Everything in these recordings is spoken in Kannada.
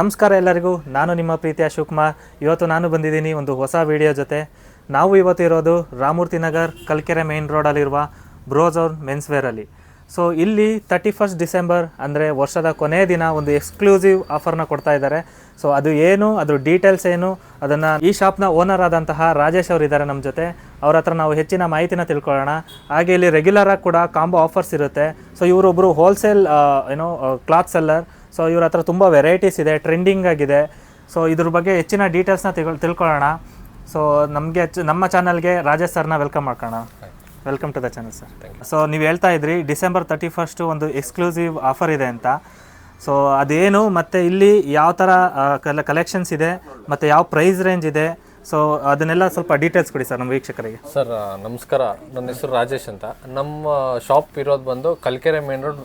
ನಮಸ್ಕಾರ ಎಲ್ಲರಿಗೂ. ನಾನು ನಿಮ್ಮ ಪ್ರೀತಿಯ ಶಿವಕುಮಾರ್ ಇವತ್ತು ನಾನು ಬಂದಿದ್ದೀನಿ ಒಂದು ಹೊಸ ವಿಡಿಯೋ ಜೊತೆ. ನಾವು ಇವತ್ತು ಇರೋದು ರಾಮೂರ್ತಿ ನಗರ್, ಕಲ್ಕೆರೆ ಮೇನ್ ರೋಡಲ್ಲಿರುವ ಬ್ರೋಝೋನ್ ಮೆನ್ಸ್ವೇರಲ್ಲಿ ಸೊ ಇಲ್ಲಿ ತರ್ಟಿ ಫಸ್ಟ್ ಡಿಸೆಂಬರ್ ಅಂದರೆ ವರ್ಷದ ಕೊನೆಯ ದಿನ ಒಂದು ಎಕ್ಸ್ಕ್ಲೂಸಿವ್ ಆಫರ್ನ ಕೊಡ್ತಾ ಇದ್ದಾರೆ. ಸೊ ಅದು ಏನು ಅದ್ರ ಡೀಟೇಲ್ಸ್ ಏನು, ಅದನ್ನು ಈ ಶಾಪ್ನ ಓನರ್ ಆದಂತಹ ರಾಜೇಶ್ ಅವರು ಇದ್ದಾರೆ ನಮ್ಮ ಜೊತೆ. ಅವ್ರ ಹತ್ರ ನಾವು ಹೆಚ್ಚಿನ ಮಾಹಿತಿನ ತಿಳ್ಕೊಳ್ಳೋಣ. ಹಾಗೆ ಇಲ್ಲಿ ರೆಗ್ಯುಲರಾಗಿ ಕೂಡ ಕಾಂಬೋ ಆಫರ್ಸ್ ಇರುತ್ತೆ. ಸೊ ಇವರೊಬ್ಬರು ಹೋಲ್ಸೇಲ್ ಏನೋ ಕ್ಲಾತ್ ಸೆಲ್ಲರ್ ಸೊ ಇವ್ರ ಹತ್ರ ತುಂಬ ವೆರೈಟೀಸ್ ಇದೆ ಟ್ರೆಂಡಿಂಗ್ ಆಗಿದೆ. ಸೊ ಇದ್ರ ಬಗ್ಗೆ ಹೆಚ್ಚಿನ ಡೀಟೇಲ್ಸ್ನ ತಿಳ್ ತಿಳ್ಕೊಳ್ಳೋಣ. ಸೊ ನಮಗೆ ನಮ್ಮ ಚಾನಲ್ಗೆ ರಾಜೇಶ್ ಸರ್ನ welcome ಮಾಡ್ಕೋಣ welcome to the channel sir so ನೀವು ಹೇಳ್ತಾ ಇದ್ರಿ ಡಿಸೆಂಬರ್ ತರ್ಟಿ ಫಸ್ಟು ಒಂದು ಎಕ್ಸ್ಕ್ಲೂಸಿವ್ ಆಫರ್ ಇದೆ ಅಂತ. ಸೊ ಅದೇನು ಮತ್ತು ಇಲ್ಲಿ ಯಾವ ಥರ ಕಲೆ ಕಲೆಕ್ಷನ್ಸ್ ಇದೆ ಮತ್ತು ಯಾವ ಪ್ರೈಸ್ ರೇಂಜ್ ಇದೆ. ಸೊ ಅದನ್ನೆಲ್ಲ ಸ್ವಲ್ಪ ಡೀಟೇಲ್ಸ್ ಕೊಡಿ ಸರ್ ನಮ್ಮ ವೀಕ್ಷಕರಿಗೆ. ಸರ್ ನಮಸ್ಕಾರ. ನನ್ನ ಹೆಸರು ರಾಜೇಶ್ ಅಂತ. ನಮ್ಮ ಶಾಪ್ ಇರೋದು ಬಂದು ಕಲ್ಕೆರೆ ಮೇನ್ ರೋಡ್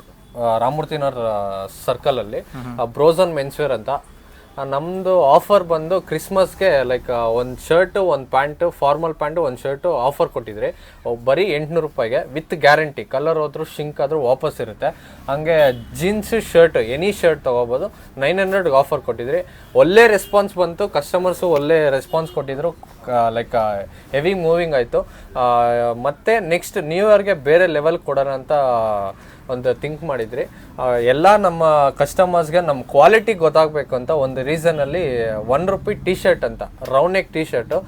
ರಾಮೂರ್ತಿನವರ್ ಸರ್ಕಲಲ್ಲಿ ಬ್ರೋಸನ್ ಮೆನ್ಸ್ವೇರ್ ಅಂತ. ನಮ್ಮದು ನಮ್ದು ಆಫರ್ ಬಂದು ಕ್ರಿಸ್ಮಸ್ಗೆ ಲೈಕ್ ಒಂದು ಶರ್ಟ್ ಒಂದು ಪ್ಯಾಂಟು ಫಾರ್ಮಲ್ ಪ್ಯಾಂಟು ಒಂದು ಶರ್ಟು ಆಫರ್ ಕೊಟ್ಟಿದ್ರಿ ಬರೀ ಎಂಟುನೂರು ರೂಪಾಯಿಗೆ ವಿತ್ ಗ್ಯಾರಂಟಿ ಕಲರ್ ಹೋದ್ರು ಶಿಂಕ್ ಆದರೂ ವಾಪಸ್ ಇರುತ್ತೆ. ಹಂಗೆ ಜೀನ್ಸ್ ಶರ್ಟ್ ಎನಿ ಶರ್ಟ್ ತೊಗೋಬೋದು ನೈನ್ ಹಂಡ್ರೆಡ್ಗೆ ಆಫರ್ ಕೊಟ್ಟಿದ್ರಿ ಒಳ್ಳೆ ರೆಸ್ಪಾನ್ಸ್ ಬಂತು. ಕಸ್ಟಮರ್ಸು ಒಳ್ಳೆ ರೆಸ್ಪಾನ್ಸ್ ಕೊಟ್ಟಿದ್ರು. ಲೈಕ್ ಹೆವಿ ಮೂವಿಂಗ್ ಆಯಿತು. ಮತ್ತೆ ನೆಕ್ಸ್ಟ್ ನ್ಯೂ ಇಯರ್ಗೆ ಬೇರೆ ಲೆವೆಲ್ ಕೊಡೋಣ ಅಂತ ಒಂದು ಥಿಂಕ್ ಮಾಡಿದ್ರಿ ಎಲ್ಲ ನಮ್ಮ ಕಸ್ಟಮರ್ಸ್ಗೆ ನಮ್ಮ ಕ್ವಾಲಿಟಿ ಗೊತ್ತಾಗಬೇಕು ಅಂತ ಒಂದು ರೀಸನಲ್ಲಿ ಒನ್ ರುಪಿ ಟಿ ಶರ್ಟ್ ಅಂತ round neck T shirt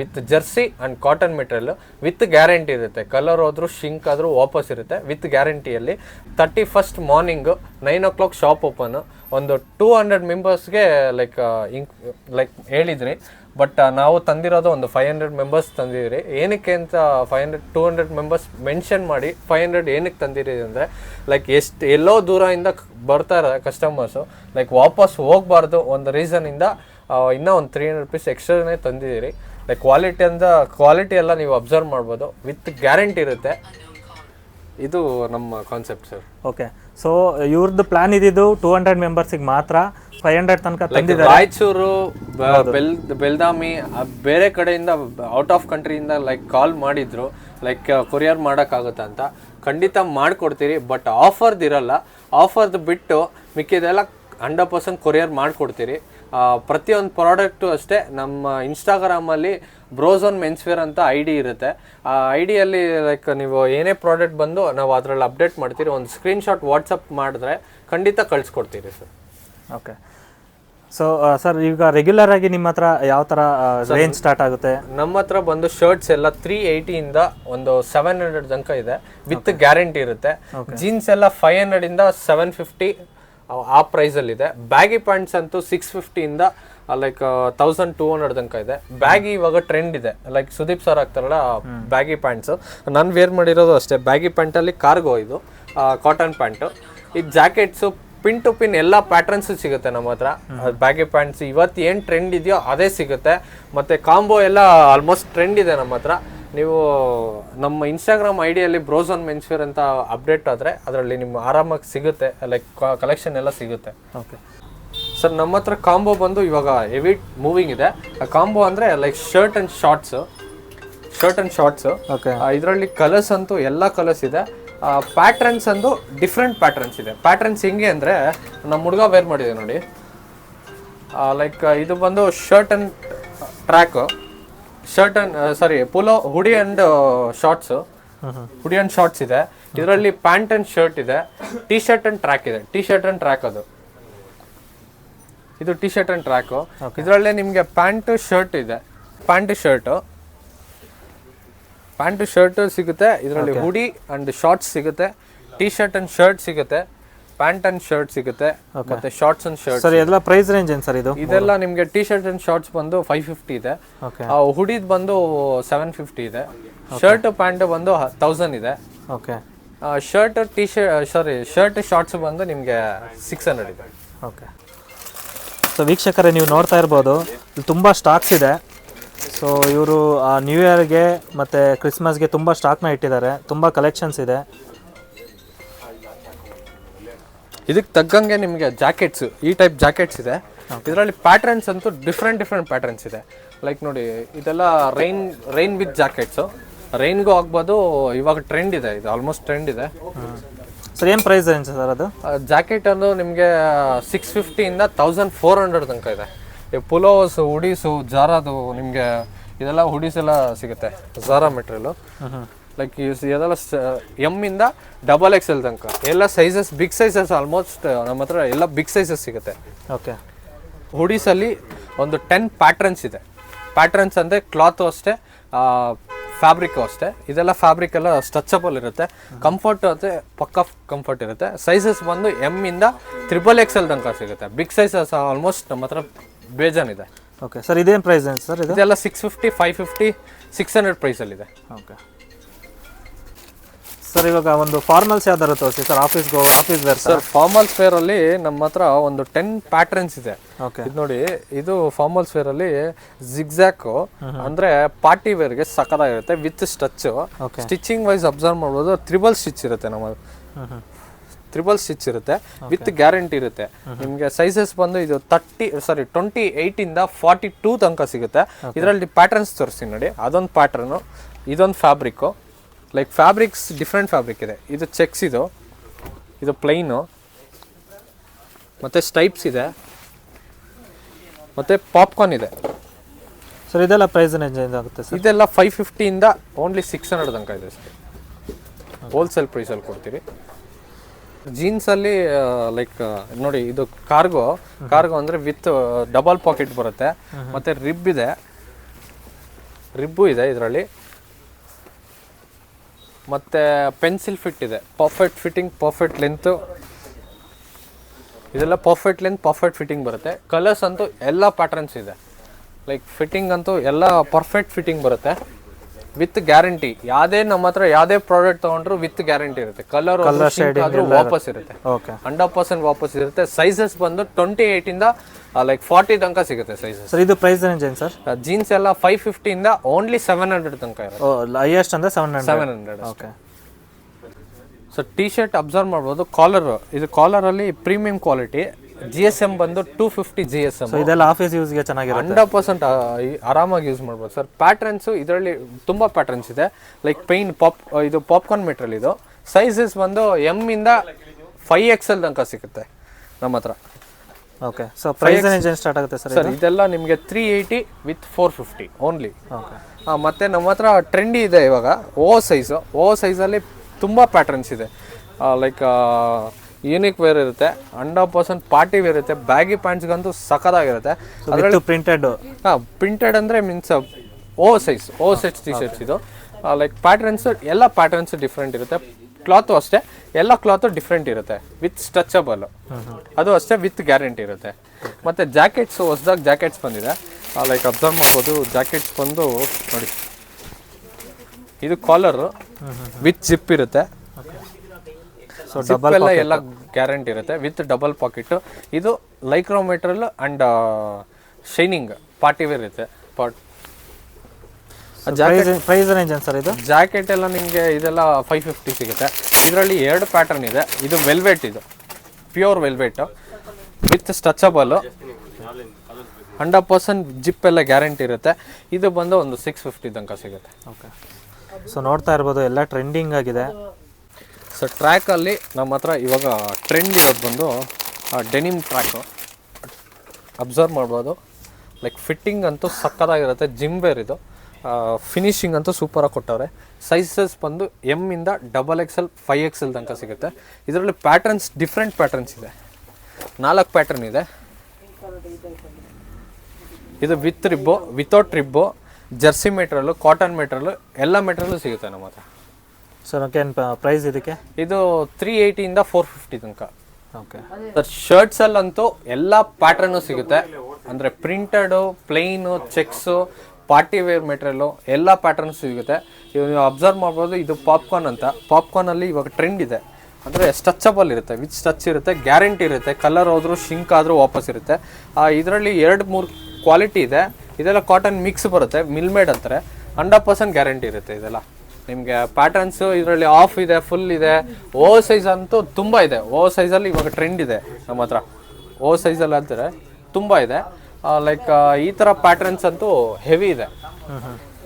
with jersey and cotton material with guarantee ಇರುತ್ತೆ. ಕಲರ್ ಹೋದರೂ ಶಿಂಕ್ ಆದರೂ ವಾಪಸ್ ಇರುತ್ತೆ. With ಗ್ಯಾರಂಟಿಯಲ್ಲಿ thirty first morning nine o'clock shop open ಒಂದು ಟೂ ಹಂಡ್ರೆಡ್ ಮೆಂಬರ್ಸ್ಗೆ ಲೈಕ್ ಇಂಕ್ ಲೈಕ್ ಹೇಳಿದ್ರಿ. ಬಟ್ ನಾವು ತಂದಿರೋದು ಒಂದು ಫೈವ್ ಹಂಡ್ರೆಡ್ ಮೆಂಬರ್ಸ್ ತಂದಿದ್ದೀರಿ. ಏನಕ್ಕೆ ಅಂತ five hundred two hundred members mention ಮಾಡಿ ಫೈವ್ ಹಂಡ್ರೆಡ್ ಏನಕ್ಕೆ ತಂದಿರಿ ಅಂದರೆ ಲೈಕ್ ಎಷ್ಟು, ಎಲ್ಲೋ ದೂರದಿಂದ ಬರ್ತಾರೆ ಕಸ್ಟಮರ್ಸು ಲೈಕ್ ವಾಪಸ್ ಹೋಗಬಾರ್ದು ಒಂದು ರೀಸನಿಂದ ಇನ್ನೂ ಒಂದು ತ್ರೀ ಹಂಡ್ರೆಡ್ ರುಪೀಸ್ ಎಕ್ಸ್ಟ್ರಾನೇ ತಂದಿದ್ದೀರಿ. ಲೈಕ್ ಕ್ವಾಲಿಟಿ ಅಂತ ಕ್ವಾಲಿಟಿ ಎಲ್ಲ ನೀವು ಅಬ್ಸರ್ವ್ ಮಾಡ್ಬೋದು. ವಿತ್ ಗ್ಯಾರಂಟಿ ಇರುತ್ತೆ. ಇದು ನಮ್ಮ ಕಾನ್ಸೆಪ್ಟ್ ಸರ್ ಓಕೆ ಸೊ ಇವ್ರದ್ದು ಪ್ಲಾನ್ ಇದ್ದಿದ್ದು ಟೂ ಹಂಡ್ರೆಡ್ ಮೆಂಬರ್ಸಿಗೆ ಮಾತ್ರ ಫೈವ್ ಹಂಡ್ರೆಡ್ ತನಕ ತಂದಿದ್ದಾರೆ. ರಾಯಚೂರು ಬ- ಬೆಲ್ ಬೆಲ್ದಾಮಿ ಆ ಬೇರೆ ಕಡೆಯಿಂದ ಔಟ್ ಆಫ್ ಕಂಟ್ರಿಯಿಂದ ಲೈಕ್ ಕಾಲ್ ಮಾಡಿದ್ರು. ಲೈಕ್ ಕೊರಿಯರ್ ಮಾಡೋಕ್ಕಾಗುತ್ತಾ ಅಂತ. ಖಂಡಿತ ಮಾಡಿಕೊಡ್ತೀರಿ ಬಟ್ ಆಫರ್ದು ಇರಲ್ಲ. ಆಫರ್ದು ಬಿಟ್ಟು ಮಿಕ್ಕಿದೆಲ್ಲ ಹಂಡ್ರೆಡ್ ಪರ್ಸೆಂಟ್ ಕೊರಿಯರ್ ಮಾಡಿಕೊಡ್ತೀರಿ. ಪ್ರತಿಯೊಂದು ಪ್ರಾಡಕ್ಟು ಅಷ್ಟೇ. ನಮ್ಮ ಇನ್ಸ್ಟಾಗ್ರಾಮಲ್ಲಿ ಬ್ರೋಝೋನ್ ಮೆನ್ಸ್ವೇರ್ ಅಂತ ಐ ಡಿ ಇರುತ್ತೆ. ಆ ಐ ಡಿಯಲ್ಲಿ ಲೈಕ್ ನೀವು ಏನೇ ಪ್ರಾಡಕ್ಟ್ ಬಂದು ನಾವು ಅದರಲ್ಲಿ ಅಪ್ಡೇಟ್ ಮಾಡ್ತೀರಿ ಒಂದು ಸ್ಕ್ರೀನ್ಶಾಟ್ ವಾಟ್ಸಪ್ ಮಾಡಿದ್ರೆ ಖಂಡಿತ ಕಳಿಸ್ಕೊಡ್ತೀರಿ ಸರ್. ಓಕೆ. ಸೊ ಸರ್ ಈಗ ರೆಗ್ಯುಲರ್ ಆಗಿ ನಿಮ್ಮ ಹತ್ರ ಯಾವ ಥರ ರೇಂಜ್ ಸ್ಟಾರ್ಟ್ ಆಗುತ್ತೆ? ನಮ್ಮ ಹತ್ರ ಬಂದು ಶರ್ಟ್ಸ್ ಎಲ್ಲ ತ್ರೀ ಏಯ್ಟಿಯಿಂದ ಒಂದು ಸೆವೆನ್ ಹಂಡ್ರೆಡ್ ತನಕ ಇದೆ ವಿತ್ ಗ್ಯಾರಂಟಿ ಇರುತ್ತೆ. ಜೀನ್ಸ್ ಎಲ್ಲ ಫೈವ್ ಹಂಡ್ರೆಡಿಂದ ಸೆವೆನ್ ಫಿಫ್ಟಿ ಆ ಪ್ರೈಸ್ ಅಲ್ಲಿ ಇದೆ. ಬ್ಯಾಗಿ ಪ್ಯಾಂಟ್ಸ್ ಅಂತೂ ಸಿಕ್ಸ್ ಫಿಫ್ಟಿಯಿಂದ ಲೈಕ್ ತೌಸಂಡ್ ಟೂ ಹಂಡ್ರೆಡ್ ತನಕ ಇದೆ. ಬ್ಯಾಗಿ ಇವಾಗ ಟ್ರೆಂಡ್ ಇದೆ. ಲೈಕ್ ಸುದೀಪ್ ಸರ್ ಆಗ್ತಾರಲ್ಲ ಬ್ಯಾಗಿ ಪ್ಯಾಂಟ್ಸ್ ನಾನು ವೇರ್ ಮಾಡಿರೋದು ಅಷ್ಟೇ. ಬ್ಯಾಗಿ ಪ್ಯಾಂಟಲ್ಲಿ ಕಾರ್ಗೋ ಇದು ಕಾಟನ್ ಪ್ಯಾಂಟು ಈ ಜಾಕೆಟ್ಸು ಪಿನ್ ಟು ಪಿನ್ ಎಲ್ಲ ಪ್ಯಾಟರ್ನ್ಸ್ ಸಿಗುತ್ತೆ ನಮ್ಮ ಹತ್ರ. ಬ್ಯಾಗಿ ಪ್ಯಾಂಟ್ಸ್ ಇವತ್ತು ಏನು ಟ್ರೆಂಡ್ ಇದೆಯೋ ಅದೇ ಸಿಗುತ್ತೆ. ಮತ್ತೆ ಕಾಂಬೋ ಎಲ್ಲ ಆಲ್ಮೋಸ್ಟ್ ಟ್ರೆಂಡ್ ಇದೆ ನಮ್ಮ ಹತ್ರ. ನೀವು ನಮ್ಮ ಇನ್ಸ್ಟಾಗ್ರಾಮ್ ಐ ಡಿಯಲ್ಲಿ ಬ್ರೋಸನ್ ಮೆನ್ಸ್ವೇರ್ ಅಂತ ಅಪ್ಡೇಟ್ ಆದರೆ ಅದರಲ್ಲಿ ನಿಮ್ಮ ಆರಾಮಾಗಿ ಸಿಗುತ್ತೆ ಲೈಕ್ ಕಲೆಕ್ಷನ್ ಎಲ್ಲ ಸಿಗುತ್ತೆ. ಓಕೆ ಸರ್ ನಮ್ಮ ಹತ್ರ ಕಾಂಬೋ ಬಂದು ಇವಾಗ ಹೆವಿ ಮೂವಿಂಗ್ ಇದೆ. ಆ ಕಾಂಬೋ ಅಂದರೆ like shirt and shorts shirt and shorts okay ಇದರಲ್ಲಿ ಕಲರ್ಸ್ ಅಂತೂ ಎಲ್ಲ ಕಲರ್ಸ್ ಇದೆ. ಪ್ಯಾಟ್ರನ್ಸ್ ಅಂದು ಡಿಫ್ರೆಂಟ್ ಪ್ಯಾಟ್ರನ್ಸ್ ಇದೆ. ಪ್ಯಾಟ್ರನ್ಸ್ ಹೆಂಗೆ ಅಂದರೆ ನಮ್ಮ ಹುಡುಗ ವೇರ್ ಮಾಡಿದೆ ನೋಡಿ. ಲೈಕ್ ಇದು ಬಂದು shirt and track shirt and sorry ಪುಲೋ hoodie and shorts hoodie and shorts ಇದೆ. ಇದರಲ್ಲಿ ಪ್ಯಾಂಟ್ ಅಂಡ್ ಶರ್ಟ್ ಇದೆ. ಟಿ ಶರ್ಟ್ ಅಂಡ್ ಟ್ರ್ಯಾಕ್ ಇದೆ. ಟಿ ಶರ್ಟ್ ಅಂಡ್ ಟ್ರ್ಯಾಕ್ ಅದು. ಇದು ಟಿ ಶರ್ಟ್ ಅಂಡ್ ಟ್ರ್ಯಾಕು ಇದರಲ್ಲೇ ನಿಮಗೆ ಪ್ಯಾಂಟ್ ಶರ್ಟ್ ಇದೆ. ಪ್ಯಾಂಟ್ ಶರ್ಟ್ ಪ್ಯಾಂಟ್ ಶರ್ಟ್ ಸಿಗುತ್ತೆ. ಇದರಲ್ಲಿ ಹುಡಿ ಅಂಡ್ ಶಾರ್ಟ್ಸ್ ಸಿಗುತ್ತೆ. ಟಿ ಶರ್ಟ್ ಅಂಡ್ ಶರ್ಟ್ ಸಿಗುತ್ತೆ. ಪ್ಯಾಂಟ್ ಅಂಡ್ ಶರ್ಟ್ ಸಿಗುತ್ತೆ ಮತ್ತೆ ಶಾರ್ಟ್ಸ್ ಅಂಡ್ ಶರ್ಟ್ ಸರ್ ಎಲ್ಲ ಪ್ರೈಸ್ ರೇಂಜ್ ಏನು ಸರ್ ಇದು? ಇದೆಲ್ಲ ನಿಮಗೆ ಟಿ ಶರ್ಟ್ ಅಂಡ್ ಶಾರ್ಟ್ಸ್ ಬಂದು ಫೈವ್ ಫಿಫ್ಟಿ ಇದೆ. ಹುಡಿದ್ ಬಂದು ಸೆವೆನ್ ಫಿಫ್ಟಿ ಇದೆ. ಶರ್ಟ್ ಪ್ಯಾಂಟ್ ಬಂದು ತೌಸಂಡ್ ಇದೆ. Okay shirt T shirt sorry shirt shorts ಬಂದು ನಿಮಗೆ ಸಿಕ್ಸ್ ಹಂಡ್ರೆಡ್ ಇದೆ. ಓಕೆ ಸೊ ವೀಕ್ಷಕರೇ ನೀವು ನೋಡ್ತಾ ಇರ್ಬೋದು ಇಲ್ಲಿ ತುಂಬ ಸ್ಟಾಕ್ಸ್ ಇದೆ. ಸೊ ಇವರು ನ್ಯೂ ಇಯರ್ಗೆ ಮತ್ತು ಕ್ರಿಸ್ಮಸ್ಗೆ ತುಂಬ ಸ್ಟಾಕ್ನ ಇಟ್ಟಿದ್ದಾರೆ. ತುಂಬ ಕಲೆಕ್ಷನ್ಸ್ ಇದೆ. ಇದಕ್ಕೆ ತಗ್ಗಂಗೆ ನಿಮಗೆ ಜಾಕೆಟ್ಸ್ ಈ ಟೈಪ್ ಜಾಕೆಟ್ಸ್ ಇದೆ. ಇದರಲ್ಲಿ ಪ್ಯಾಟರ್ನ್ಸ್ ಅಂತೂ ಡಿಫ್ರೆಂಟ್ ಡಿಫ್ರೆಂಟ್ ಪ್ಯಾಟರ್ನ್ಸ್ ಇದೆ. ಲೈಕ್ ನೋಡಿ ಇದೆಲ್ಲ ರೈನ್ ರೈನ್ ವಿತ್ ಜಾಕೆಟ್ಸು ರೈನ್ಗೂ ಆಗ್ಬೋದು ಇವಾಗ ಟ್ರೆಂಡ್ ಇದೆ ಇದು ಆಲ್ಮೋಸ್ಟ್ ಟ್ರೆಂಡ್ ಇದೆ. ಸರ್ ಏನು ಪ್ರೈಸ್ ರೇಂಜ್ ಸರ್ ಅದು? ಜಾಕೆಟ್ ಅನ್ನು ನಿಮಗೆ ಸಿಕ್ಸ್ ಫಿಫ್ಟಿಯಿಂದ ತೌಸಂಡ್ ಫೋರ್ ಹಂಡ್ರೆಡ್ ತನಕ ಇದೆ. ಈ ಪುಲೋಸ್ ಹುಡೀಸು ಜಾರದು ನಿಮಗೆ ಇದೆಲ್ಲ ಹುಡೀಸ್ ಎಲ್ಲ ಸಿಗುತ್ತೆ ಜಾರಾ ಮೆಟೀರಿಯಲು ಲೈಕ್ ಇದೆಲ್ಲ ಎಂ ಇಂದ ಡಬಲ್ ಎಕ್ಸ್ ಎಲ್ ತನಕ. ಎಲ್ಲ ಸೈಜಸ್ ಬಿಗ್ ಸೈಜಸ್ ಆಲ್ಮೋಸ್ಟ್ ನಮ್ಮ ಹತ್ರ ಎಲ್ಲ ಬಿಗ್ ಸೈಜಸ್ ಸಿಗುತ್ತೆ. ಓಕೆ. ಹುಡೀಸಲ್ಲಿ ಒಂದು ಟೆನ್ ಪ್ಯಾಟ್ರನ್ಸ್ ಇದೆ. ಪ್ಯಾಟ್ರನ್ಸ್ ಅಂದರೆ ಕ್ಲಾತು ಅಷ್ಟೇ ಫ್ಯಾಬ್ರಿಕ್ಕು ಅಷ್ಟೇ. ಇದೆಲ್ಲ ಫ್ಯಾಬ್ರಿಕ್ ಎಲ್ಲ ಸ್ಟ್ರೆಚಬಲ್ ಇರುತ್ತೆ. ಕಂಫರ್ಟ್ ಅಂದರೆ ಪಕ್ಕ ಕಂಫರ್ಟ್ ಇರುತ್ತೆ. ಸೈಜಸ್ ಬಂದು ಎಮ್ಮಿಂದ ಇಂದ ತ್ರಿಬಲ್ ಎಕ್ಸ್ ಎಲ್ ತನಕ ಸಿಗುತ್ತೆ. ಬಿಗ್ ಸೈಜಸ್ ಆಲ್ಮೋಸ್ಟ್ ನಮ್ಮ ಹತ್ರ ಬೇಜಾನಿದೆ ಓಕೆ ಸರ್ ಇದೇನು ಪ್ರೈಸ್ ಸರ್ ಇದು? ಇದೆಲ್ಲ six fifty five fifty six hundred ಪ್ರೈಸಲ್ಲಿದೆ okay. Sir ಇವಾಗ ಒಂದು ಫಾರ್ಮಲ್ಸ್ ಯಾವ್ದಾರು ತೋರಿಸಿ sir office office wear sir. Formals wear ಅಲ್ಲಿ ನಮ್ಮ ಹತ್ರ ಒಂದು ಟೆನ್ ಪ್ಯಾಟ್ರನ್ಸ್ ಇದೆ. ಇದು ನೋಡಿ ಇದು ಫಾರ್ಮಲ್ಸ್ ವೇರ್ ಅಲ್ಲಿ ಜಿಗ್ಜಾಕ್ ಅಂದ್ರೆ ಪಾರ್ಟಿ ವೇರ್ಗೆ ಸಖತ್ತಾಗಿರುತ್ತೆ with stitch. Stitching wise observe ಮಾಡ್ಬೋದು ತ್ರಿಬಲ್ ಸ್ಟಿಚ್ ಇರುತ್ತೆ ನಮ್ಮ ತ್ರಿಬಲ್ ಸ್ಟಿಚ್ ಇರುತ್ತೆ ವಿತ್ ಗ್ಯಾರಂಟಿ ಇರುತ್ತೆ. ನಿಮಗೆ ಸೈಜಸ್ ಬಂದು ಇದು ತರ್ಟಿ ಸಾರಿ ಟ್ವೆಂಟಿ ಇಂದ ಫಾರ್ಟಿ ಟೂ ತನಕ ಸಿಗುತ್ತೆ. ಇದರಲ್ಲಿ ಪ್ಯಾಟರ್ನ್ಸ್ ತೋರಿಸ್ತೀನಿ ನೋಡಿ ಅದೊಂದು ಪ್ಯಾಟರ್ನು ಇದೊಂದು fabric like fabrics different fabric ಇದೆ. ಇದು ಚೆಕ್ಸ್ ಇದು. ಇದು ಪ್ಲೈನು ಮತ್ತು ಸ್ಟೈಪ್ಸ್ ಇದೆ. ಮತ್ತು ಪಾಪ್ಕಾರ್ನ್ ಇದೆ. ಸರ್ ಇದೆಲ್ಲ ಪ್ರೈಸ್ ಎಂಜಾಯ್ ಆಗುತ್ತೆ ಸರ್ ಇದೆಲ್ಲ ಫೈವ್ ಫಿಫ್ಟಿಯಿಂದ ಓನ್ಲಿ ಸಿಕ್ಸ್ ಹಂಡ್ರೆಡ್ ತನಕ ಇದೆ ಸರ್ ಹೋಲ್ಸೇಲ್ ಪ್ರೈಸಲ್ಲಿ ಕೊಡ್ತೀರಿ. ಜೀನ್ಸಲ್ಲಿ ಲೈಕ್ ನೋಡಿ ಇದು ಕಾರ್ಗೋ ಕಾರ್ಗೋ ಅಂದರೆ ವಿತ್ ಡಬಲ್ ಪಾಕೆಟ್ ಬರುತ್ತೆ. ಮತ್ತು ರಿಬ್ ಇದೆ. ರಿಬ್ಬು ಇದೆ ಇದರಲ್ಲಿ. ಮತ್ತು ಪೆನ್ಸಿಲ್ ಫಿಟ್ ಇದೆ. ಪರ್ಫೆಕ್ಟ್ ಫಿಟ್ಟಿಂಗ್ ಪರ್ಫೆಕ್ಟ್ ಲೆಂತು ಇದೆಲ್ಲ ಪರ್ಫೆಕ್ಟ್ ಲೆಂತ್ ಪರ್ಫೆಕ್ಟ್ ಫಿಟ್ಟಿಂಗ್ ಬರುತ್ತೆ. ಕಲರ್ಸ್ ಅಂತೂ ಎಲ್ಲ ಪ್ಯಾಟರ್ನ್ಸ್ ಇದೆ. ಲೈಕ್ ಫಿಟ್ಟಿಂಗ್ ಅಂತೂ ಎಲ್ಲ ಪರ್ಫೆಕ್ಟ್ ಫಿಟ್ಟಿಂಗ್ ಬರುತ್ತೆ. With guarantee. ಯಾವ್ದೇ ನಮ್ಮ ಹತ್ರ ಯಾವ್ದೇ ಪ್ರಾಡಕ್ಟ್ ತಗೊಂಡ್ರು ವಿತ್ ಗ್ಯಾರಂಟಿ ಇರುತ್ತೆ. ಕಲರ್ ಆದ್ರೂ ವಾಪಸ್ ಇರುತ್ತೆ. ಓಕೆ ಹಂಡ್ರೆಡ್ ಪರ್ಸೆಂಟ್ ವಾಪಸ್ ಇರುತ್ತೆ. ಸೈಜಸ್ ಬಂದು ಟ್ವೆಂಟಿ ಇಂದ ಲೈಕ್ ಫಾರ್ಟಿ ತನಕ ಸಿಗುತ್ತೆ ಸೈಜಸ್ ಸರ್ ಇದು ಪ್ರೈಸ್ ರೇಂಜ್ ಏನು ಸರ್ ಜೀನ್ಸ್ ಎಲ್ಲ ಫೈವ್ ಫಿಫ್ಟಿಯಿಂದ ಓನ್ಲಿ ಸೆವೆನ್ ಹಂಡ್ರೆಡ್ ತನಕ ಇರುತ್ತೆ. ಹೈಯೆಸ್ಟ್ ಅಂದ್ರೆ seven seven hundred okay so T shirt observe ಮಾಡ್ಬೋದು. ಕಾಲರ್ ಇದು ಕಾಲರಲ್ಲಿ premium quality G S M ಬಂದು two fifty G S M ಇದೆಲ್ಲ ಆಫೀಸ್ ಯೂಸ್ಗೆ ಚೆನ್ನಾಗಿರುತ್ತೆ. ಹಂಡ್ರೆಡ್ ಪರ್ಸೆಂಟ್ ಆರಾಮಾಗಿ ಯೂಸ್ ಮಾಡ್ಬೋದು. ಸರ್ ಪ್ಯಾಟ್ರನ್ಸು ಇದರಲ್ಲಿ ತುಂಬ ಪ್ಯಾಟ್ರನ್ಸ್ ಇದೆ. ಲೈಕ್ ಪೈನ್ ಪಾಪ್ ಇದು ಪಾಪ್ಕಾರ್ನ್ ಮೆಟ್ರಲ್ ಇದು. ಸೈಜಸ್ ಬಂದು ಎಂ ಇಂದ ಫೈವ್ ಎಕ್ಸ್ ಎಲ್ ತನಕ ಸಿಗುತ್ತೆ ನಮ್ಮ ಹತ್ರ. Okay so price range start ಆಗುತ್ತೆ ಸರ್ ಸರ್ ಇದೆಲ್ಲ ನಿಮಗೆ three eighty with four fifty only okay ಮತ್ತು ನಮ್ಮ ಹತ್ರ ಟ್ರೆಂಡಿ ಇದೆ ಇವಾಗ. ಓ ಸೈಜು ಓ ಸೈಜಲ್ಲಿ ತುಂಬ ಪ್ಯಾಟರ್ನ್ಸ್ ಇದೆ. ಲೈಕ್ ಯೂನಿಕ್ ವೇರ್ ಇರುತ್ತೆ. ಹಂಡ್ರೆಡ್ ಪರ್ಸೆಂಟ್ ಪಾರ್ಟಿ ವೇರ್ ಇರುತ್ತೆ. ಬ್ಯಾಗಿ ಪ್ಯಾಂಟ್ಸ್ಗಂತೂ ಸಖತ್ತಾಗಿರುತ್ತೆ. ವಿತ್ ಪ್ರಿಂಟೆಡ್ ಹಾಂ ಪ್ರಿಂಟೆಡ್ ಅಂದರೆ means O size O size T shirts ಇದು ಲೈಕ್ ಪ್ಯಾಟರ್ನ್ಸ್ ಎಲ್ಲ ಪ್ಯಾಟರ್ನ್ಸ್ ಡಿಫ್ರೆಂಟ್ ಇರುತ್ತೆ. ಕ್ಲಾತು ಅಷ್ಟೇ. ಎಲ್ಲ ಕ್ಲಾತು ಡಿಫ್ರೆಂಟ್ ಇರುತ್ತೆ. ವಿತ್ ಸ್ಟ್ರೆಚಬಲ್ ಅದು ಅಷ್ಟೇ ವಿತ್ ಗ್ಯಾರಂಟಿ ಇರುತ್ತೆ. ಮತ್ತು ಜಾಕೆಟ್ಸ್ ಹೊಸ್ದಾಗಿ ಜಾಕೆಟ್ಸ್ ಬಂದಿದೆ. ಲೈಕ್ ಅಬ್ಸರ್ವ್ ಮಾಡ್ಬೋದು. ಜಾಕೆಟ್ಸ್ ಬಂದು ನೋಡಿ. ಇದು ಕಾಲರು ವಿತ್ ಜಿಪ್ ಇರುತ್ತೆ. ಸೊ ಡಬಲ್ ಎಲ್ಲ ಎಲ್ಲ ಗ್ಯಾರಂಟಿ ಇರುತ್ತೆ ವಿತ್ ಡಬಲ್ ಪಾಕೆಟ್ ಇದು ಲೈಕ್ರೋಮೀಟ್ರಲ್ ಅಂಡ್ ಶೈನಿಂಗ್ ಪಾರ್ಟಿ ವೇರ್ ಇರುತ್ತೆ. ಪಾಟ್ ಪ್ರೈಸ್ ರೇಂಜ್ ಸರ್ ಇದು? ಜಾಕೆಟ್ ಎಲ್ಲ ನಿಮಗೆ ಇದೆಲ್ಲ ಫೈವ್ ಫಿಫ್ಟಿ ಸಿಗುತ್ತೆ. ಇದರಲ್ಲಿ ಎರಡು ಪ್ಯಾಟರ್ನ್ ಇದೆ. ಇದು ವೆಲ್ವೆಟ್ ಇದು. Pure velvet with stretchable hundred percent zip ಎಲ್ಲ ಗ್ಯಾರಂಟಿ ಇರುತ್ತೆ. ಇದು ಬಂದು ಒಂದು ಸಿಕ್ಸ್ ಫಿಫ್ಟಿ ತನಕ ಸಿಗುತ್ತೆ. ಓಕೆ ಸೊ ನೋಡ್ತಾ ಇರ್ಬೋದು ಎಲ್ಲ ಟ್ರೆಂಡಿಂಗ್ ಆಗಿದೆ. ಸೊ ಟ್ರ್ಯಾಕಲ್ಲಿ ನಮ್ಮ ಹತ್ರ ಇವಾಗ ಟ್ರೆಂಡ್ ಇರೋದು ಬಂದು ಡೆನಿಮ್ ಟ್ರ್ಯಾಕು ಅಬ್ಸರ್ವ್ ಮಾಡ್ಬೋದು. ಲೈಕ್ ಫಿಟ್ಟಿಂಗ್ ಅಂತೂ ಸಕ್ಕತ್ತಾಗಿರುತ್ತೆ. ಜಿಮ್ ವೇರ್ ಇದು. ಫಿನಿಶಿಂಗ್ ಅಂತೂ ಸೂಪರಾಗಿ ಕೊಟ್ಟವ್ರೆ. ಸೈಸಸ್ ಬಂದು ಎಮ್ಮಿಂದ double X L five X L ತನಕ ಸಿಗುತ್ತೆ. ಇದರಲ್ಲಿ ಪ್ಯಾಟರ್ನ್ಸ್ ಡಿಫ್ರೆಂಟ್ ಪ್ಯಾಟರ್ನ್ಸ್ ಇದೆ. ನಾಲ್ಕು ಪ್ಯಾಟರ್ನ್ ಇದೆ. ಇದು with rib without rib jersey material cotton material ಎಲ್ಲ ಮೆಟ್ರಲ್ಲು ಸಿಗುತ್ತೆ ನಮ್ಮ ಹತ್ರ. ಸರ್ ಓಕೆ ಪ್ರೈಸ್ ಇದಕ್ಕೆ? ಇದು ತ್ರೀ ಏಯ್ಟಿಯಿಂದ ಫೋರ್ ಫಿಫ್ಟಿ ತನಕ. ಓಕೆ ಸರ್ ಶರ್ಟ್ಸಲ್ಲಂತೂ ಎಲ್ಲ ಪ್ಯಾಟ್ರನ್ನು ಸಿಗುತ್ತೆ. ಅಂದ್ರೆ printed plain checks party wear material ಎಲ್ಲ ಪ್ಯಾಟರ್ನ್ಸ್ ಸಿಗುತ್ತೆ. ಇವಾಗ ನೀವು ಅಬ್ಸರ್ವ್ ಮಾಡ್ಬೋದು ಇದು ಪಾಪ್ಕಾರ್ನ್ ಅಂತ. ಪಾಪ್ಕಾರ್ನ್ ಅಲ್ಲಿ ಇವಾಗ ಟ್ರೆಂಡ್ ಇದೆ. ಅಂದರೆ ಸ್ಟಚಬಲ್ ಇರುತ್ತೆ. ವಿತ್ ಸ್ಟಚ್ ಇರುತ್ತೆ ಗ್ಯಾರಂಟಿ ಇರುತ್ತೆ. ಕಲರ್ ಹೋದರೂ ಶಿಂಕ್ ಆದರೂ ವಾಪಸ್ ಇರುತ್ತೆ. ಇದರಲ್ಲಿ ಎರಡು ಮೂರು ಕ್ವಾಲಿಟಿ ಇದೆ. ಇದೆಲ್ಲ ಕಾಟನ್ ಮಿಕ್ಸ್ ಬರುತ್ತೆ ಮಿಲ್ಮೇಡ್ ಅಂತಾರೆ. ಹಂಡ್ರೆಡ್ ಪರ್ಸೆಂಟ್ ಗ್ಯಾರಂಟಿ ಇರುತ್ತೆ ಇದೆಲ್ಲ. ನಿಮಗೆ ಪ್ಯಾಟರ್ನ್ಸ್ ಇದರಲ್ಲಿ ಆಫ್ ಇದೆ ಫುಲ್ ಇದೆ. ಓ ಸೈಜ್ ಅಂತೂ ತುಂಬ ಇದೆ. ಓ ಸೈಜಲ್ಲಿ ಇವಾಗ ಟ್ರೆಂಡ್ ಇದೆ ನಮ್ಮ ಹತ್ರ. ಓ ಸೈಜಲ್ಲಿ ಅಂತಾರೆ ತುಂಬ ಇದೆ. ಲೈಕ್ ಈ ಥರ ಪ್ಯಾಟರ್ನ್ಸ್ ಅಂತೂ ಹೆವಿ ಇದೆ.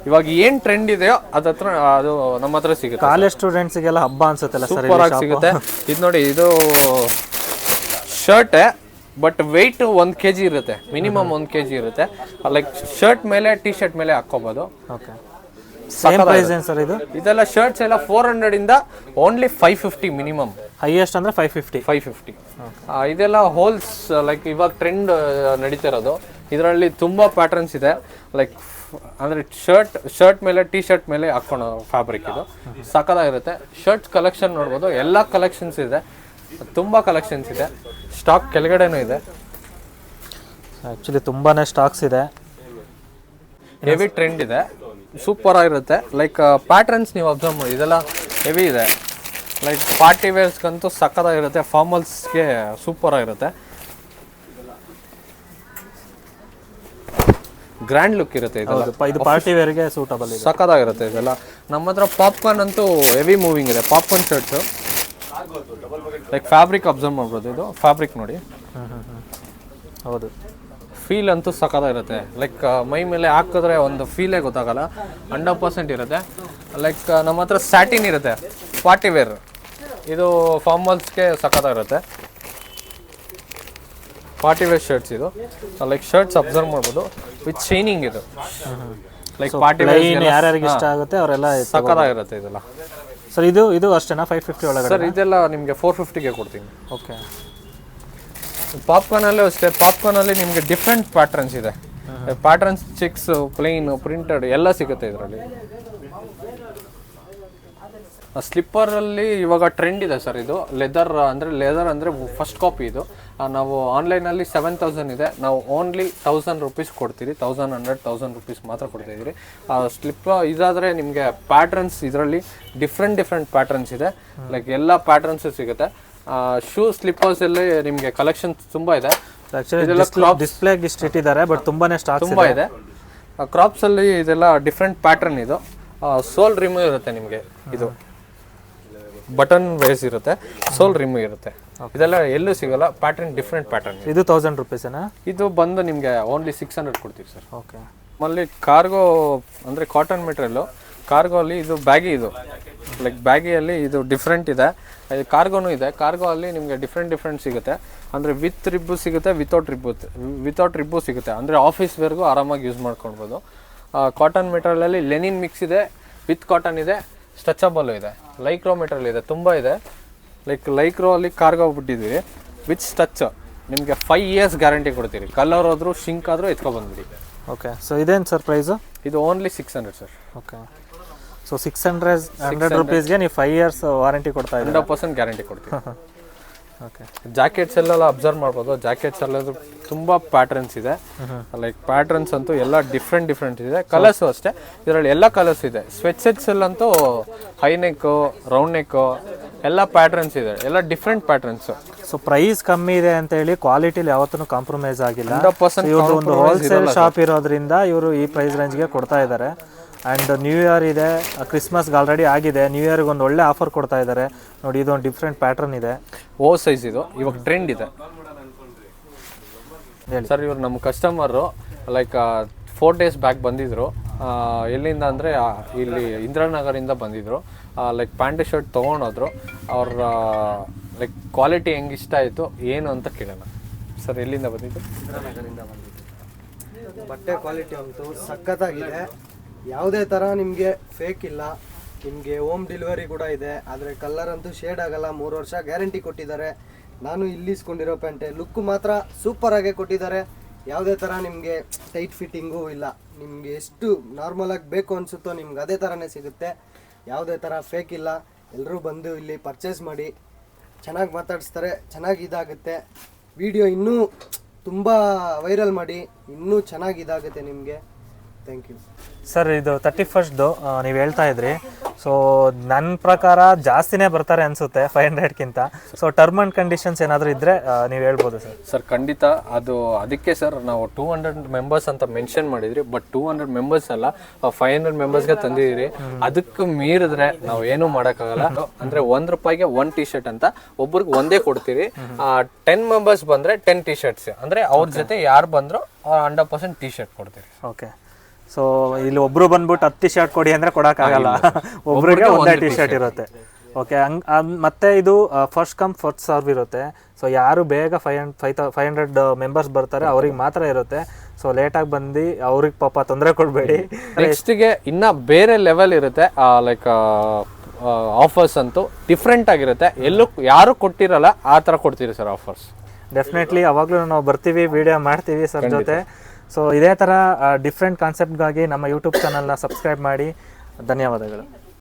ಇವಾಗ ಏನ್ ಟ್ರೆಂಡ್ ಇದೆಯೋ ಅದತ್ರ ಅದು ನಮ್ಮ ಹತ್ರ ಸಿಗುತ್ತೆ. ಕಾಲೇಜ್ ಸ್ಟೂಡೆಂಟ್ಸಿಗೆಲ್ಲ ಹಬ್ಬ ಅನ್ಸುತ್ತಲ್ಲ ಸರ್ ಸೂಪರ್ ಆಗಿ ಸಿಗುತ್ತೆ. ಇದು ನೋಡಿ ಇದು ಶರ್ಟ್ ಬಟ್ ವೆಯ್ಟ್ ಒಂದು ಕೆ ಜಿ ಇರುತ್ತೆ ಮಿನಿಮಮ್ ಒಂದು ಕೆ ಜಿ ಇರುತ್ತೆ. ಲೈಕ್ ಶರ್ಟ್ ಮೇಲೆ ಟಿ ಶರ್ಟ್ ಮೇಲೆ ಹಾಕೋಬಹುದು ಓಕೆ ಸೇಮ್ ಪ್ರೈಸ್ ಏನು ಸರ್ ಇದು? ಇದೆಲ್ಲ ಶರ್ಟ್ಸ್ ಎಲ್ಲ ಫೋರ್ ಹಂಡ್ರೆಡ್ ಇಂದ only five fifty minimum highest ಅಂದ್ರೆ ಫೈವ್ ಫಿಫ್ಟಿ ಫೈವ್ ಫಿಫ್ಟಿ ಇದೆಲ್ಲ ಹೋಲ್ಸ್ ಲೈಕ್ ಇವಾಗ ಟ್ರೆಂಡ್ ನಡೀತಿರೋದು ಇದರಲ್ಲಿ ತುಂಬಾ ಪ್ಯಾಟರ್ನ್ಸ್ ಇದೆ. ಲೈಕ್ ಅಂದ್ರೆ ಶರ್ಟ್ ಶರ್ಟ್ ಮೇಲೆ ಟಿ ಶರ್ಟ್ ಮೇಲೆ ಹಾಕೋಣ ಫ್ಯಾಬ್ರಿಕ್ ಇದು. ಸಖತ್ತಾಗಿರುತ್ತೆ ಶರ್ಟ್ ಕಲೆಕ್ಷನ್ ನೋಡ್ಬೋದು. ಎಲ್ಲ ಕಲೆಕ್ಷನ್ಸ್ ಇದೆ. ತುಂಬಾ ಕಲೆಕ್ಷನ್ಸ್ ಇದೆ. ಸ್ಟಾಕ್ ಕೆಳಗಡೆನೂ ಇದೆ. ಆ್ಯಕ್ಚುಲಿ ತುಂಬಾ ಸ್ಟಾಕ್ಸ್ ಇದೆ. ಹೆವಿ ಟ್ರೆಂಡ್ ಇದೆ. ಸೂಪರ್ ಆಗಿರುತ್ತೆ. ಲೈಕ್ ಪ್ಯಾಟರ್ನ್ಸ್ ನೀವು ಅಬ್ಸರ್ವ್ ಮಾಡಿ ಇದೆಲ್ಲ ಹೆವಿ ಇದೆ. ಲೈಕ್ ಪಾರ್ಟಿ ವೇರ್ಸ್ಗಂತೂ ಸಕ್ಕತ್ತಾಗಿರುತ್ತೆ ಫಾರ್ಮಲ್ಸ್ಗೆ ಸೂಪರ್ ಆಗಿರುತ್ತೆ. ಗ್ರ್ಯಾಂಡ್ ಲುಕ್ ಇರುತ್ತೆ ಇದು ಪಾರ್ಟಿ ವೇರ್ಗೆ ಸೂಟಬಲ್ ಸಖತ್ತಾಗಿರುತ್ತೆ ಸಕ್ಕತ್ತಾಗಿರುತ್ತೆ ಇದೆಲ್ಲ. ನಮ್ಮ ಹತ್ರ ಪಾಪ್ಕಾರ್ನ್ ಅಂತೂ ಹೆವಿ ಮೂವಿಂಗ್ ಇದೆ. Popcorn shirts like fabric observe ಮಾಡ್ಬೋದು. ಇದು ಫ್ಯಾಬ್ರಿಕ್ ನೋಡಿ. ಹೌದು. ಫೀಲ್ ಅಂತೂ ಸಖತ್ತಾಗಿರುತ್ತೆ. ಲೈಕ್ ಮೈ ಮೇಲೆ ಹಾಕಿದ್ರೆ ಒಂದು ಫೀಲೇ ಗೊತ್ತಾಗಲ್ಲ. ಹಂಡ್ರೆಡ್ ಪರ್ಸೆಂಟ್ ಇರುತ್ತೆ. ಲೈಕ್ ನಮ್ಮ ಹತ್ರ ಸ್ಯಾಟಿನ್ ಇರುತ್ತೆ. ಪಾರ್ಟಿ ವೇರ್ ಇದು ಫಾರ್ಮಲ್ಸ್ಗೆ ಸಖತ್ತಾಗಿರುತ್ತೆ. ಪಾರ್ಟಿ ವೇರ್ ಶರ್ಟ್ಸ್ ಇದು. ಲೈಕ್ ಶರ್ಟ್ಸ್ ಅಬ್ಸರ್ವ್ ಮಾಡ್ಬೋದು. ವಿತ್ ಶೈನಿಂಗ್ ಇದು. ಲೈಕ್ ಪಾರ್ಟಿ ಯಾರ್ಯಾರಿಗೆ ಇಷ್ಟ ಆಗುತ್ತೆ ಅವರೆಲ್ಲ ಸಖತ್ತಾಗಿರುತ್ತೆ ಇದೆಲ್ಲ. ಸರ್ ಇದು ಇದು ಅಷ್ಟೇನಾ? ಫೈವ್ ಫಿಫ್ಟಿ ಒಳಗಡೆ ಸರ್ ಇದೆಲ್ಲ ನಿಮಗೆ ಫೋರ್ ಫಿಫ್ಟಿಗೆ ಕೊಡ್ತೀನಿ. ಓಕೆ ಪಾಪ್ಕಾರ್ನಲ್ಲೂ ಅಷ್ಟೇ ಪಾಪ್ಕಾರ್ನಲ್ಲಿ ನಿಮಗೆ ಡಿಫ್ರೆಂಟ್ ಪ್ಯಾಟರ್ನ್ಸ್ ಇದೆ. ಪ್ಯಾಟರ್ನ್ಸ್ ಚಿಕ್ಸ್ ಪ್ಲೇನ್ ಪ್ರಿಂಟೆಡ್ ಎಲ್ಲ ಸಿಗುತ್ತೆ ಇದರಲ್ಲಿ. ಸ್ಲಿಪ್ಪರ್ ಅಲ್ಲಿ ಇವಾಗ ಟ್ರೆಂಡ್ ಇದೆ ಸರ್ ಇದು. ಲೆದರ್ ಅಂದ್ರೆ ಲೆದರ್ ಅಂದ್ರೆ ಫಸ್ಟ್ ಕಾಪಿ ಇದು. ನಾವು ಆನ್ಲೈನ್ ಅಲ್ಲಿ ಸೆವೆನ್ ತೌಸಂಡ್ ಇದೆ. ನಾವು ಓನ್ಲಿ ತೌಸಂಡ್ ರುಪೀಸ್ ಕೊಡ್ತೀರಿ. ತೌಸಂಡ್ ಹಂಡ್ರೆಡ್ ತೌಸಂಡ್ ರುಪೀಸ್ ಮಾತ್ರ ಕೊಡ್ತಾ ಇದೀರಿ ಸ್ಲಿಪ್ ಇದಾದರೆ ನಿಮಗೆ ಪ್ಯಾಟರ್ನ್ಸ್ ಇದರಲ್ಲಿ ಡಿಫ್ರೆಂಟ್ ಡಿಫ್ರೆಂಟ್ ಪ್ಯಾಟರ್ನ್ಸ್ ಇದೆ. ಲೈಕ್ ಎಲ್ಲ ಪ್ಯಾಟರ್ನ್ಸ್ ಸಿಗುತ್ತೆ. ಶೂ ಸ್ಲಿಪ್ಪರ್ಸ್ ಎಲ್ಲ ನಿಮಗೆ ಕಲೆಕ್ಷನ್ ತುಂಬಾ ಇದೆ. ಡಿಸ್ಪ್ಲೇ ಇಷ್ಟು ಇಟ್ಟಿದ್ದಾರೆ ಬಟ್ ತುಂಬಾನೇ ಸ್ಟಾಕ್ ತುಂಬ ಇದೆ. ಕ್ರಾಪ್ಸ್ ಅಲ್ಲಿ ಇದೆಲ್ಲ ಡಿಫ್ರೆಂಟ್ ಪ್ಯಾಟರ್ನ್ ಇದು. ಸೋಲ್ ರಿಮೂವ್ ಇರುತ್ತೆ ನಿಮಗೆ ಇದು. ಬಟನ್ ವೇಸ್ ಇರುತ್ತೆ. ಸೋಲ್ ರಿಮೂವ್ ಇರುತ್ತೆ. ಇದೆಲ್ಲ ಎಲ್ಲೂ ಸಿಗಲ್ಲ ಪ್ಯಾಟರ್ನ್ ಡಿಫ್ರೆಂಟ್ ಪ್ಯಾಟರ್ನ್ ಇದು. ತೌಸಂಡ್ ರುಪೀಸ್ ಇದು ಬಂದು ನಿಮಗೆ ಓನ್ಲಿ ಸಿಕ್ಸ್ ಹಂಡ್ರೆಡ್ ಕೊಡ್ತೀವಿ ಸರ್. ಓಕೆ ನಮ್ಮಲ್ಲಿ ಕಾರ್ಗೋ ಅಂದರೆ ಕಾಟನ್ ಮೆಟೀರಿಯಲ್ಲು ಕಾರ್ಗೋ ಅಲ್ಲಿ ಇದು ಬ್ಯಾಗಿ ಇದು. ಲೈಕ್ ಬ್ಯಾಗಿಯಲ್ಲಿ ಇದು ಡಿಫ್ರೆಂಟ್ ಇದೆ. ಕಾರ್ಗೋನು ಇದೆ. ಕಾರ್ಗೋ ಅಲ್ಲಿ ನಿಮಗೆ ಡಿಫ್ರೆಂಟ್ ಡಿಫ್ರೆಂಟ್ ಸಿಗುತ್ತೆ. ಅಂದರೆ ವಿತ್ ರಿಬ್ಬು ಸಿಗುತ್ತೆ ವಿತೌಟ್ ರಿಬ್ಬು ವಿತೌಟ್ ರಿಬ್ಬು ಸಿಗುತ್ತೆ. ಅಂದರೆ ಆಫೀಸ್ ವೇರ್ಗೂ ಆರಾಮಾಗಿ ಯೂಸ್ ಮಾಡ್ಕೊಳ್ಬೋದು. ಕಾಟನ್ ಮೆಟೀರಿಯಲಲ್ಲಿ ಲೆನಿನ್ ಮಿಕ್ಸ್ ಇದೆ ವಿತ್ ಕಾಟನ್ ಇದೆ ಸ್ಟ್ರೆಚಬಲ್ ಇದೆ. ಲೈಕ್ರೋ ಮೆಟೀರಿಯಲ್ ಇದೆ ತುಂಬ ಇದೆ. ಲೈಕ್ ಲೈಕ್ರೋ ಅಲ್ಲಿ ಕಾರ್ಗೋ ಬಿಟ್ಟಿದ್ದೀವಿ ವಿತ್ ಸ್ಟಚ್ ನಿಮಗೆ ಫೈವ್ ಇಯರ್ಸ್ ಗ್ಯಾರಂಟಿ ಕೊಡ್ತೀರಿ. ಕಲರ್ ಹೋದ್ರು ಶಿಂಕ್ ಆದರೂ ಎತ್ಕೊಬಂದ್ಬಿಡಿ. ಓಕೆ ಸೊ ಇದೇನು ಸರ್ ಪ್ರೈಸು ಇದು only six hundred sir okay so six hundred hundred ರುಪೀಸ್ಗೆ ನೀವು ಫೈವ್ ಇಯರ್ಸ್ ವಾರಂಟಿ ಕೊಡ್ತಾ ಇದ್ದೀರಾ? ಹಂಡ್ರೆಡ್ ಪರ್ಸೆಂಟ್ ಗ್ಯಾರಂಟಿ ಕೊಡ್ತೀವಿ. ಓಕೆ ಜಾಕೆಟ್ಸ್ ಎಲ್ಲ ಅಬ್ಸರ್ವ್ ಮಾಡ್ಬೋದು. ಜಾಕೆಟ್ಸ್ ಎಲ್ಲ ತುಂಬ ಪ್ಯಾಟರ್ನ್ಸ್ ಇದೆ. ಲೈಕ್ ಪ್ಯಾಟರ್ನ್ಸ್ ಅಂತೂ ಎಲ್ಲ ಡಿಫ್ರೆಂಟ್ ಡಿಫ್ರೆಂಟ್ ಇದೆ. ಕಲರ್ಸು ಅಷ್ಟೇ. ಇದರಲ್ಲಿ ಎಲ್ಲ ಕಲರ್ಸ್ ಇದೆ. ಸ್ವೆಚ್ ಅಲ್ಲಂತೂ ಹೈ ನೆಕ್ಕು ರೌಂಡ್ ನೆಕ್ಕು ಎಲ್ಲ ಪ್ಯಾಟರ್ನ್ಸ್ ಇದೆ. ಎಲ್ಲ ಡಿಫ್ರೆಂಟ್ ಪ್ಯಾಟರ್ನ್ಸ್ ಸೊ ಪ್ರೈಸ್ ಕಮ್ಮಿ ಇದೆ ಅಂತ ಹೇಳಿ ಕ್ವಾಲಿಟಿಲಿ ಯಾವತ್ತೂ ಕಾಂಪ್ರಮೈಸ್ ಆಗಿಲ್ಲ. ಹಂಡ್ರೆಡ್ ಪರ್ಸೆಂಟ್ ಇವ್ರದ್ದು ಒಂದು ಹೋಲ್ಸೇಲ್ ಶಾಪ್ ಇರೋದ್ರಿಂದ ಇವರು ಈ ಪ್ರೈಸ್ ರೇಂಜ್ಗೆ ಕೊಡ್ತಾ ಇದ್ದಾರೆ. ಆ್ಯಂಡ್ ನ್ಯೂ ಇಯರ್ ಇದೆ ಕ್ರಿಸ್ಮಸ್ಗೆ ಆಲ್ರೆಡಿ ಆಗಿದೆ. ನ್ಯೂ ಇಯರ್ಗೆ ಒಂದು ಒಳ್ಳೆ ಆಫರ್ ಕೊಡ್ತಾ ಇದ್ದಾರೆ. ನೋಡಿ ಇದೊಂದು ಡಿಫ್ರೆಂಟ್ ಪ್ಯಾಟರ್ನ್ ಇದೆ. ಓ ಸೈಜ್ ಇದು. ಇವಾಗ ಟ್ರೆಂಡ್ ಇದೆ. ಸರ್ ಇವರು ನಮ್ಮ customer like four days back ಬಂದಿದ್ರು. ಎಲ್ಲಿಂದ ಅಂದರೆ ಇಲ್ಲಿ ಇಂದಿರಾನಗರಿಂದ ಬಂದಿದ್ರು. ಲೈಕ್ ಪ್ಯಾಂಟ್ ಶರ್ಟ್ ತೊಗೊಂಡೋದ್ರು. ಅವ್ರ ಲೈಕ್ ಕ್ವಾಲಿಟಿ ಹೆಂಗೆ ಇಷ್ಟ ಆಯಿತು ಏನು ಅಂತ ಕೇಳೋಣ. ಸರ್ ಎಲ್ಲಿಂದ ಬಂದಿದ್ದು? ಬಟ್ಟೆ ಕ್ವಾಲಿಟಿ ಅಂತೂ ಸಖತ್ತಾಗಿದೆ. ಯಾವುದೇ ಥರ ನಿಮಗೆ ಫೇಕ್ ಇಲ್ಲ, ನಿಮಗೆ ಹೋಮ್ ಡೆಲಿವರಿ ಕೂಡ ಇದೆ, ಆದರೆ ಕಲ್ಲರ್ ಅಂತೂ ಶೇಡ್ ಆಗಲ್ಲ, ಮೂರು ವರ್ಷ ಗ್ಯಾರಂಟಿ ಕೊಟ್ಟಿದ್ದಾರೆ. ನಾನು ಇಲ್ಲಿ ಇಸ್ಕೊಂಡಿರೋ ಪ್ಯಾಂಟೆ ಲುಕ್ ಮಾತ್ರ ಸೂಪರ್ ಆಗೇ ಕೊಟ್ಟಿದ್ದಾರೆ. ಯಾವುದೇ ಥರ ನಿಮಗೆ ಟೈಟ್ ಫಿಟ್ಟಿಂಗು ಇಲ್ಲ. ನಿಮಗೆ ಎಷ್ಟು ನಾರ್ಮಲಾಗಿ ಬೇಕು ಅನಿಸುತ್ತೋ ನಿಮ್ಗೆ ಅದೇ ಥರನೇ ಸಿಗುತ್ತೆ. ಯಾವುದೇ ಥರ ಫೇಕ್ ಇಲ್ಲ. ಎಲ್ಲರೂ ಬಂದು ಇಲ್ಲಿ ಪರ್ಚೇಸ್ ಮಾಡಿ, ಚೆನ್ನಾಗಿ ಮಾತಾಡಿಸ್ತಾರೆ, ಚೆನ್ನಾಗಿ ಇದಾಗುತ್ತೆ. ವಿಡಿಯೋ ಇನ್ನೂ ತುಂಬ ವೈರಲ್ ಮಾಡಿ, ಇನ್ನೂ ಚೆನ್ನಾಗಿ ಇದಾಗುತ್ತೆ ನಿಮಗೆ. ಥ್ಯಾಂಕ್ ಯು ಸರ್ ಇದು ತರ್ಟಿ ಫಸ್ಟ್ದು ನೀವು ಹೇಳ್ತಾ ಇದ್ರಿ. ಸೊ ನನ್ನ ಪ್ರಕಾರ ಜಾಸ್ತಿನೇ ಬರ್ತಾರೆ ಅನ್ಸುತ್ತೆ ಫೈವ್ ಹಂಡ್ರೆಡ್ಗಿಂತ ಸೊ ಟರ್ಮ್ ಆ್ಯಂಡ್ ಕಂಡೀಷನ್ಸ್ ಏನಾದರೂ ಇದ್ದರೆ ನೀವು ಹೇಳ್ಬೋದು ಸರ್ ಸರ್ ಖಂಡಿತ ಅದು ಅದಕ್ಕೆ ಸರ್ ನಾವು ಟೂ ಹಂಡ್ರೆಡ್ ಮೆಂಬರ್ಸ್ ಅಂತ ಮೆನ್ಷನ್ ಮಾಡಿದ್ರಿ. ಬಟ್ ಟೂ ಹಂಡ್ರೆಡ್ ಮೆಂಬರ್ಸ್ ಅಲ್ಲ ಫೈವ್ ಹಂಡ್ರೆಡ್ ಮೆಂಬರ್ಸ್ಗೆ ತಂದಿದ್ದೀರಿ. ಅದಕ್ಕೆ ಮೀರಿದ್ರೆ ನಾವು ಏನೂ ಮಾಡೋಕ್ಕಾಗಲ್ಲ. ಅಂದ್ರೆ ಒಂದ್ ರೂಪಾಯಿಗೆ ಒನ್ ಟಿ ಶರ್ಟ್ ಅಂತ ಒಬ್ರಿಗೆ ಒಂದೇ ಕೊಡ್ತೀವಿ ಟೆನ್ ಮೆಂಬರ್ಸ್ ಬಂದ್ರೆ ಟೆನ್ ಟಿ ಶರ್ಟ್ಸ್ ಅಂದ್ರೆ ಅವ್ರ ಜೊತೆ ಯಾರು ಬಂದ್ರು ಹಂಡ್ರೆಡ್ ಪರ್ಸೆಂಟ್ ಟಿ ಶರ್ಟ್ ಕೊಡ್ತೀವಿ ಓಕೆ ಸೊ ಇಲ್ಲಿ ಒಬ್ರು ಬಂದ್ಬಿಟ್ಟು ಹತ್ತು ಟಿ ಶರ್ಟ್ ಕೊಡಿ ಅಂದ್ರೆ ಕೊಡೋಕ್ಕಾಗಲ್ಲ ಒಬ್ರಿಗೆ ಒಂದೇ ಟಿ ಶರ್ಟ್ ಇರುತ್ತೆ. ಓಕೆ ಹಂಗ್ ಮತ್ತೆ ಇದು ಫಸ್ಟ್ ಕಮ್ ಫಸ್ಟ್ ಸರ್ವ್ ಇರುತ್ತೆ. ಸೊ ಯಾರು ಬೇಗ ಫೈವ್ ಹಂಡ್ ಫೈವ್ ಫೈವ್ ಹಂಡ್ರೆಡ್ ಮೆಂಬರ್ಸ್ ಬರ್ತಾರೆ ಅವ್ರಿಗೆ ಮಾತ್ರ ಇರುತ್ತೆ. ಸೊ ಲೇಟಾಗಿ ಬಂದು ಅವ್ರಿಗೆ ಪಾಪ ತೊಂದರೆ ಕೊಡಬೇಡಿ. ನೆಕ್ಸ್ಟ್ಗೆ ಇನ್ನ ಬೇರೆ ಲೆವೆಲ್ ಇರುತ್ತೆ ಲೈಕ್ ಆಫರ್ಸ್ ಅಂತೂ ಡಿಫ್ರೆಂಟ್ ಆಗಿರುತ್ತೆ. ಎಲ್ಲೂ ಯಾರು ಕೊಟ್ಟಿರಲ್ಲ ಆ ಥರ ಕೊಡ್ತೀರಿ ಸರ್ ಆಫರ್ಸ್ ಡೆಫಿನೆಟ್ಲಿ ಅವಾಗಲೂ ನಾವು ಬರ್ತೀವಿ ವಿಡಿಯೋ ಮಾಡ್ತೀವಿ ಸರ್ ಜೊತೆ. ಸೊ ಇದೇ ಥರ ಡಿಫ್ರೆಂಟ್ ಕಾನ್ಸೆಪ್ಟ್ಗಾಗಿ ನಮ್ಮ ಯೂಟ್ಯೂಬ್ ಚಾನಲ್ನ ಸಬ್ಸ್ಕ್ರೈಬ್ ಮಾಡಿ. ಧನ್ಯವಾದಗಳು.